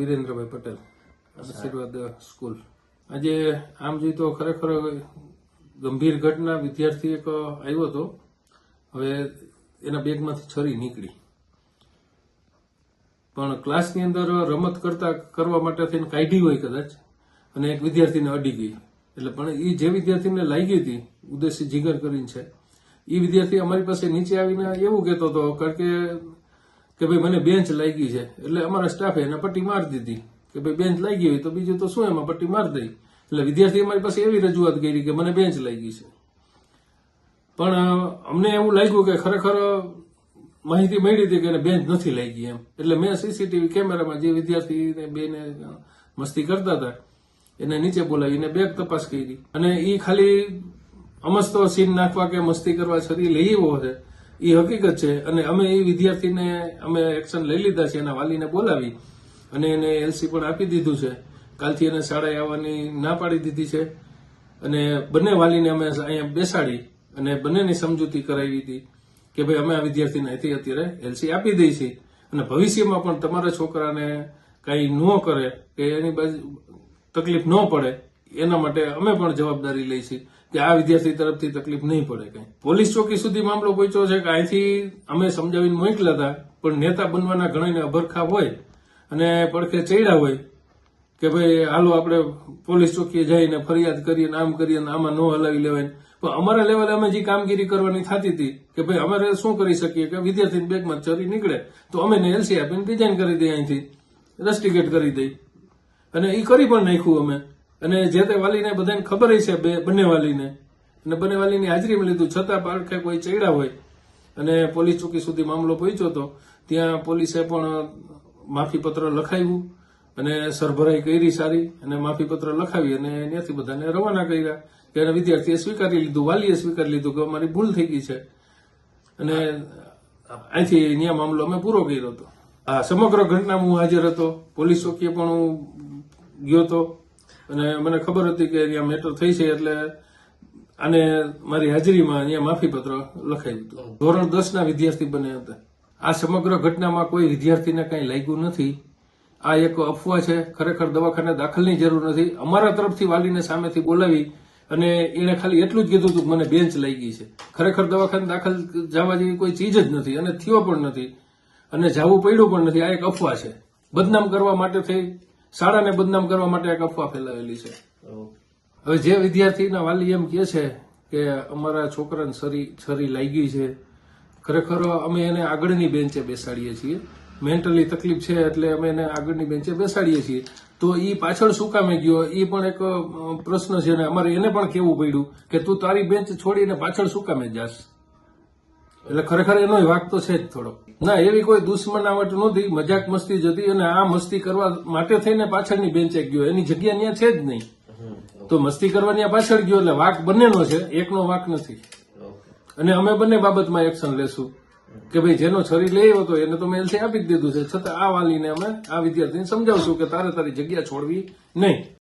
વિરેન્દ્રભાઈ પટેલ આશીર્વાદ સ્કૂલ. આજે આમ જોઈએ તો ખરેખર ગંભીર ઘટના વિદ્યાર્થી એક આવ્યો હતો. હવે એના બેગમાંથી છરી નીકળી. પણ ક્લાસની અંદર રમત કરતા કરવા માટે થઈને કાઢી હોય કદાચ અને એક વિદ્યાર્થીને અડી ગઈ. એટલે પણ એ જે વિદ્યાર્થીને લાગી હતી ઉદેશી જીગર કરીને છે એ વિદ્યાર્થી અમારી પાસે નીચે આવીને એવું કહેતો હતો કારણ કે કે ભાઈ મને બેન્ચ લાગી છે. એટલે અમારા સ્ટાફે એને પટ્ટી મારી દીધી. કે ભાઈ બેન્ચ લાગી હોય તો બીજું તો શું એમાં પટ્ટી મારી દઈ? એટલે વિદ્યાર્થી અમારી પાસે એવી રજૂઆત કરી કે મને બેન્ચ લાગી છે. પણ અમને એવું લાગ્યું કે ખરેખર માહિતી મળી હતી કે બેન્ચ નથી લાગી એમ. એટલે મેં સીસીટીવી કેમેરામાં જે વિદ્યાર્થી બેને મસ્તી કરતા હતા, એને નીચે બોલાવીને બેગ તપાસ કરી. અને એ ખાલી અમસ્તો સીન નાખવા કે મસ્તી કરવા છરી લઈ એવો છે. એ હકીકત છે. અને અમે એ વિદ્યાર્થીને અમે એક્શન લઈ લીધા છે, એના વાલીને બોલાવી અને એને એલસી પણ આપી દીધું છે. કાલથી એને શાળાએ આવવાની ના પાડી દીધી છે. અને બંને વાલીને અમે અહીંયા બેસાડી અને બંનેની સમજૂતી કરાવી હતી કે ભાઈ અમે આ વિદ્યાર્થીને અહીંથી અત્યારે એલસી આપી દઈ છીએ અને ભવિષ્યમાં પણ તમારા છોકરાને કાંઈ ન કરે કે એની બાજુ તકલીફ ન પડે, એના માટે અમે પણ જવાબદારી લઈ છીએ કે આ વિદ્યાર્થી તરફથી તકલીફ નહીં પડે કઈ. પોલીસ ચોકી સુધી મામલો પહોંચ્યો છે કે અહીંથી અમે સમજાવીને મોકલા હતા, પણ નેતા બનવાના ઘણાને અભરખા હોય અને પડખે ચડ્યા હોય કે ભાઈ, હાલો, આપણે પોલીસ ચોકીએ જઈને ફરિયાદ કરીએ આમ કરીએ આમાં ન હલાવી લેવાય પણ અમારા લેવલે અમે જે કામગીરી કરવાની થતી હતી કે ભાઈ, અમારે શું કરી શકીએ કે વિદ્યાર્થી બેગમાં ચરી નીકળે, તો અમે એલસી આપીને ડિઝાઇન કરી દઈએ અહીંથી રસ્ટિકેટ કરી દઈ અને એ કરી પણ નાખ્યું અમે. અને જે તે વાલીને બધાને ખબર છે બે બંને વાલીને. અને બંને વાલીની હાજરીમાં લીધું. છતાં બાળકે કોઈ ચડ્યા હોય. અને પોલીસ ચોકી સુધી મામલો પહોંચ્યો હતો ત્યાં પોલીસે પણ માફીપત્ર લખાવ્યું અને સરભરાઈ કરી સારી અને માફીપત્ર લખાવી અને ત્યાંથી બધાને રવાના કર્યા કે વિદ્યાર્થીએ સ્વીકારી લીધું, વાલીએ સ્વીકારી લીધું કે અમારી ભૂલ થઈ ગઈ છે. અને અહીંથી અહીંયા મામલો અમે પૂરો કર્યો હતો. આ સમગ્ર ઘટનામાં હું હાજર હતો. પોલીસ ચોકીએ પણ હું ગયો હતો અને મને ખબર હતી કે અહીંયા મેટર થઈ છે એટલે અને મારી હાજરીમાં અહીંયા માફીપત્ર લખાયું હતું ધોરણ દસ ના વિદ્યાર્થી બન્યા હતા. આ સમગ્ર ઘટનામાં કોઈ વિદ્યાર્થીને કઈ લાગ્યું નથી. આ એક અફવા છે. ખરેખર દવાખાને દાખલની જરૂર નથી. અમારા તરફથી વાલીને સામેથી બોલાવી અને એણે ખાલી એટલું જ કીધું હતું મને બેન્ચ ગઈ છે. ખરેખર દવાખાને દાખલ જવા જેવી કોઈ ચીજ જ નથી અને થયો પણ નથી અને જવું પડ્યું પણ નથી. આ એક અફવા છે. બદનામ કરવા માટે થઈ શાળાને બદનામ કરવા માટે એક અફવા ફેલાવેલી છે. હવે જે વિદ્યાર્થીના વાલી એમ કહે છે કે અમારા છોકરાને છરી છરી લાગી છે. ખરેખર અમે એને આગળની બેન્ચે બેસાડીએ છીએ. મેન્ટલી તકલીફ છે એટલે અમે એને આગળની બેન્ચે બેસાડીએ છીએ. તો એ પાછળ શું કામે ગયો? એ પણ એક પ્રશ્ન છે ને અમારે એને પણ કેવું પડ્યું કે તું તારી બેન્ચ છોડીને પાછળ શું કામે જાસ એટલે ખરેખર એનો વાક તો છે જ થોડો ના એવી કોઈ દુશ્મનાવટ નહોતી, મજાક મસ્તી જ હતી અને આ મસ્તી કરવા માટે થઈને પાછળની બેન્ચે ગયો. એની જગ્યા ત્યાં છે જ નહીં. તો મસ્તી કરવા ત્યાં પાછળ ગયો એટલે વાક બંનેનો છે, એકનો વાક નથી. અને અમે બંને બાબતમાં એક્શન લેશું. કે ભાઈ, જેનો છરી લઈ આવ્યો હતો એને તો મેં એલસી આપી જ દીધું છે. છતાં આ વાલીને અમે આ વિદ્યાર્થીને સમજાવશું કે તારે તારી જગ્યા છોડવી નહીં.